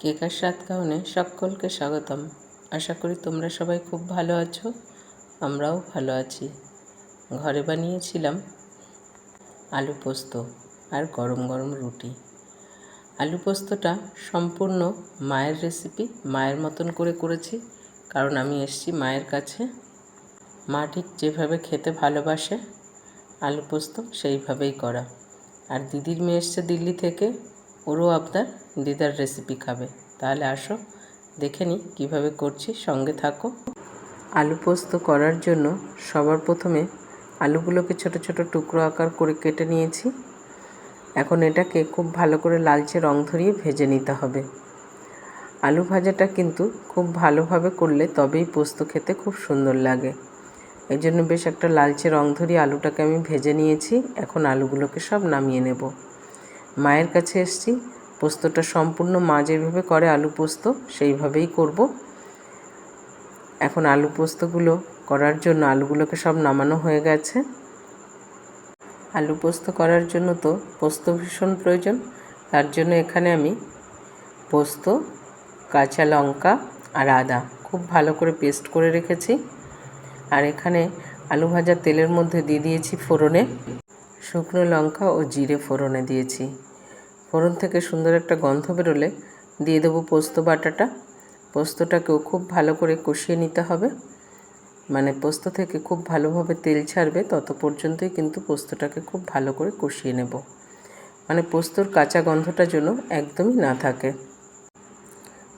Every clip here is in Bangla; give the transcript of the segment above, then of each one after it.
কেকার স্বাদ খাওয়ানে সকলকে স্বাগতম। আশা করি তোমরা সবাই খুব ভালো আছো, আমরাও ভালো আছি। ঘরে বানিয়েছিলাম আলু পোস্ত আর গরম গরম রুটি। আলু পোস্তটা সম্পূর্ণ মায়ের রেসিপি, মায়ের মতন করে করেছি, কারণ আমি এসছি মায়ের কাছে। মা ঠিক যেভাবে খেতে ভালোবাসে, আলু পোস্ত সেইভাবেই করা। আর দিদির মেয়ে এসছে দিল্লি থেকে ওরও আপনার দিদার রেসিপি খাবে। তাহলে আসো, দেখে নিই কীভাবে করছি, সঙ্গে থাকো। আলু পোস্ত করার জন্য সবার প্রথমে আলুগুলোকে ছোট ছোট টুকরো আকার করে কেটে নিয়েছি। এখন এটাকে খুব ভালো করে লালচে রং ধরিয়ে ভেজে নিতে হবে। আলু ভাজাটা কিন্তু খুব ভালোভাবে করলে তবেই পোস্ত খেতে খুব সুন্দর লাগে। এই জন্য বেশ একটা লালচে রং ধরিয়ে আলুটাকে আমি ভেজে নিয়েছি। এখন আলুগুলোকে সব নামিয়ে নেব। মায়ের কাছে এসছি। পোস্তটা সম্পূর্ণ মা যেভাবে করে আলু পোস্ত, সেইভাবেই করব। এখন আলু পোস্তগুলো করার জন্য আলুগুলোকে সব নামানো হয়ে গেছে। আলু পোস্ত করার জন্য তো পোস্ত ভীষণ প্রয়োজন। তার জন্য এখানে আমি পোস্ত, কাঁচা লঙ্কা আর আদা খুব ভালো করে পেস্ট করে রেখেছি। আর এখানে আলু ভাজা তেলের মধ্যে দিয়ে দিয়েছি ফোড়নে। শুকনো লঙ্কা ও জিরে ফোড়নে দিয়েছি। ফোড়ন থেকে সুন্দর একটা গন্ধ বেরোলে দিয়ে দেবো পোস্ত বাটাটা। পোস্তটাকেও খুব ভালো করে কষিয়ে নিতে হবে। মানে পোস্ত থেকে খুব ভালোভাবে তেল ছাড়বে, তত পর্যন্তই কিন্তু পোস্তটাকে খুব ভালো করে কষিয়ে নেব। মানে পোস্তর কাঁচা গন্ধটা যেন একদমই না থাকে।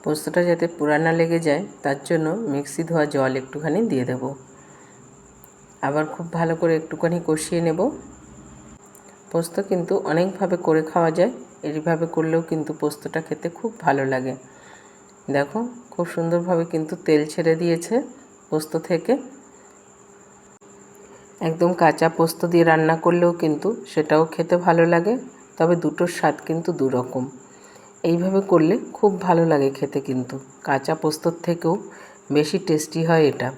পোস্তটা যাতে পুরানা লেগে যায়, তার জন্য মিক্সি ধোয়া জল একটুখানি দিয়ে দেব। আবার খুব ভালো করে একটুখানি কষিয়ে নেব। পোস্ত কিন্তু অনেকভাবে করে খাওয়া যায়। এইভাবে করলেও কিন্তু পোস্তটা খেতে খুব ভালো লাগে। দেখো, খুব সুন্দরভাবে কিন্তু তেল ছেড়ে দিয়েছে পোস্ত থেকে। একদম কাঁচা পোস্ত দিয়ে রান্না করলেও কিন্তু সেটাও খেতে ভালো লাগে, তবে দুটোর স্বাদ কিন্তু দুরকম। এইভাবে করলে খুব ভালো লাগে খেতে কিন্তু, কাঁচা পোস্তর থেকেও বেশি টেস্টি হয় এটা।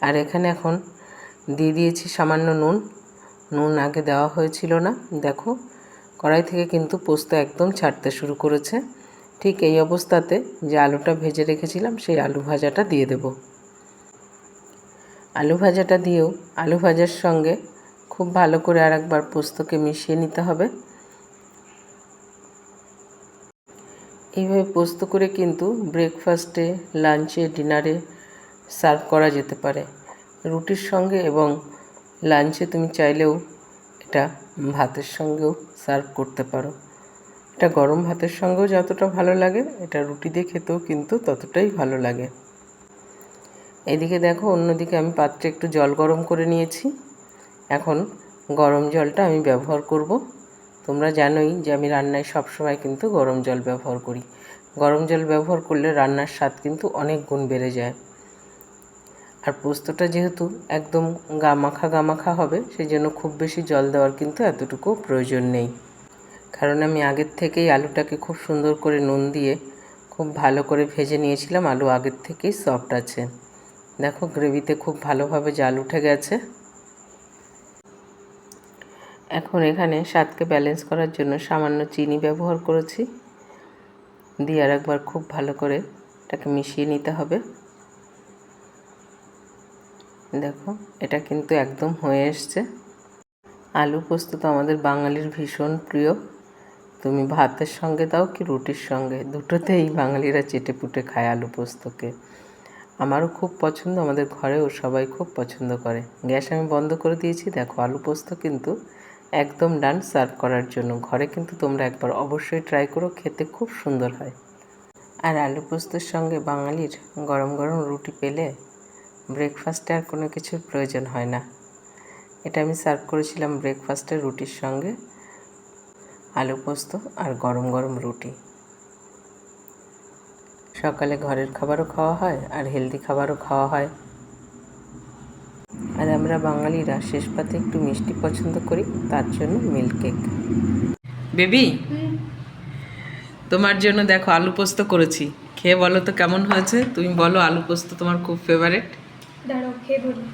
আর এখানে এখন দিয়ে দিয়েছি সামান্য নুন। নুন আগে দেওয়া হয়েছিল না, দেখো। কড়াই থেকে কিন্তু পোস্ত একদম ছাড়তে শুরু করেছে। ঠিক এই অবস্থাতে যে আলুটা ভেজে রেখেছিলাম, সেই আলু ভাজাটা দিয়ে দেব। আলু ভাজাটা দিয়েও, আলু ভাজার সঙ্গে খুব ভালো করে আর একবার পোস্তকে মিশিয়ে নিতে হবে। এইভাবে পোস্ত করে কিন্তু ব্রেকফাস্টে, লাঞ্চে, ডিনারে সার্ভ করা যেতে পারে। রুটির সঙ্গে এবং লাঞ্চে তুমি চাইলেও এটা ভাতের সঙ্গেও সার্ভ করতে পারো। এটা গরম ভাতের সঙ্গেও যতটা ভালো লাগে, এটা রুটি দিয়ে খেতেও কিন্তু ততটাই ভালো লাগে। এদিকে দেখো, অন্যদিকে আমি পাত্রে একটু জল গরম করে নিয়েছি। এখন গরম জলটা আমি ব্যবহার করব। তোমরা জানোই যে আমি রান্নায় সবসময় কিন্তু গরম জল ব্যবহার করি। গরম জল ব্যবহার করলে রান্নার স্বাদ কিন্তু অনেক গুণ বেড়ে যায়। আর পোস্তটা যেহেতু একদম গামাখা গামাখা হবে সেই জন্য খুব বেশি জল দেওয়ার কিন্তু এতটুকু প্রয়োজন নেই। কারণ আমি আগের থেকেই আলুটাকে খুব সুন্দর করে নুন দিয়ে খুব ভালো করে ভেজে নিয়েছিলাম, আলু আগের থেকেই সফট আছে। দেখো গ্রেভিতে খুব ভালোভাবে জাল উঠে গেছে। এখন এখানে স্বাদকে ব্যালেন্স করার জন্য সামান্য চিনি ব্যবহার করেছি। দিয়ে আর একবার খুব ভালো করে এটাকে মিশিয়ে নিতে হবে। দেখো, এটা কিন্তু একদম হয়ে এসছে। আলু পোস্ত তো আমাদের বাঙালির ভীষণ প্রিয়। তুমি ভাতের সঙ্গে দাও কি রুটির সঙ্গে? দুটোতেই বাঙালিরা চেটে পুটে খায় আলু পোস্তকে। আমারও খুব পছন্দ, আমাদের ঘরেও সবাই খুব পছন্দ করে। গ্যাস আমি বন্ধ করে দিয়েছি, দেখো আলু পোস্ত কিন্তু একদম ডান সার্ভ করার জন্য। ঘরে কিন্তু তোমরা একবার অবশ্যই ট্রাই করো, খেতে খুব সুন্দর হয়। আর আলু পোস্তর সঙ্গে বাঙালির গরম গরম রুটি পেলে ব্রেকফাস্টে আর কোনো কিছুর প্রয়োজন হয় না। এটা আমি সার্ভ করেছিলাম ব্রেকফাস্টের রুটির সঙ্গে আলু পোস্ত আর গরম গরম রুটি। সকালে ঘরের খাবারও খাওয়া হয় আর হেলদি খাবারও খাওয়া হয়। আর আমরা বাঙালিরা শেষ পাতে একটু মিষ্টি পছন্দ করি তার জন্য মিল্ক কেক। বেবি? তোমার জন্য দেখো আলু পোস্ত করেছি। খেয়ে বলো তো কেমন হয়েছে? তুমি বলো আলু পোস্ত তোমার খুব ফেভারেট দাঁড়াও খেয়ে বলি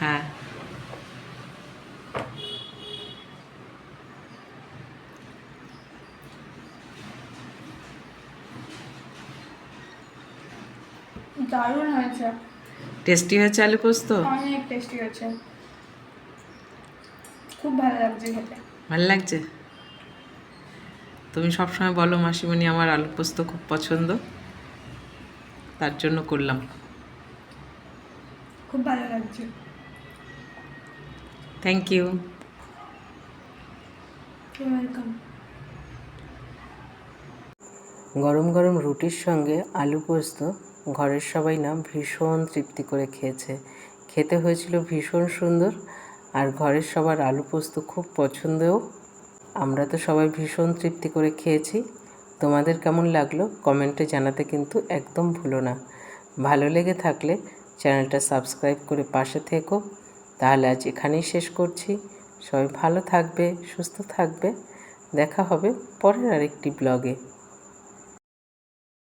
হ্যাঁ। দারুণ হয়েছে। টেস্টি হয়েছে আলু পোস্ত? অনেক টেস্টি হয়েছে। খুব ভালো লাগছে খেতে। ভালো লাগছে? তুমি সবসময় বলো মাসিমণি আমার আলু পোস্ত খুব পছন্দ। তার জন্য করলাম। খুব ভালো লাগছে। থ্যাংক ইউ ওয়েলকাম গরম গরম রুটির সঙ্গে আলু পোস্ত ঘরের সবাই না ভীষণ তৃপ্তি করে খেয়েছে। খেতে হয়েছিল ভীষণ সুন্দর আর ঘরের সবার আলু পোস্ত খুব পছন্দও আমরা তো সবাই ভীষণ তৃপ্তি করে খেয়েছি। তোমাদের কেমন লাগল কমেন্টে জানাতে কিন্তু একদম ভুলো না। ভালো লেগে থাকলে চ্যানেলটা সাবস্ক্রাইব করে পাশে থেকো। তাহলে আজ এখানেই শেষ করছি। সবাই ভালো থাকবে, সুস্থ থাকবে। দেখা হবে পরের আরেকটি ব্লগে।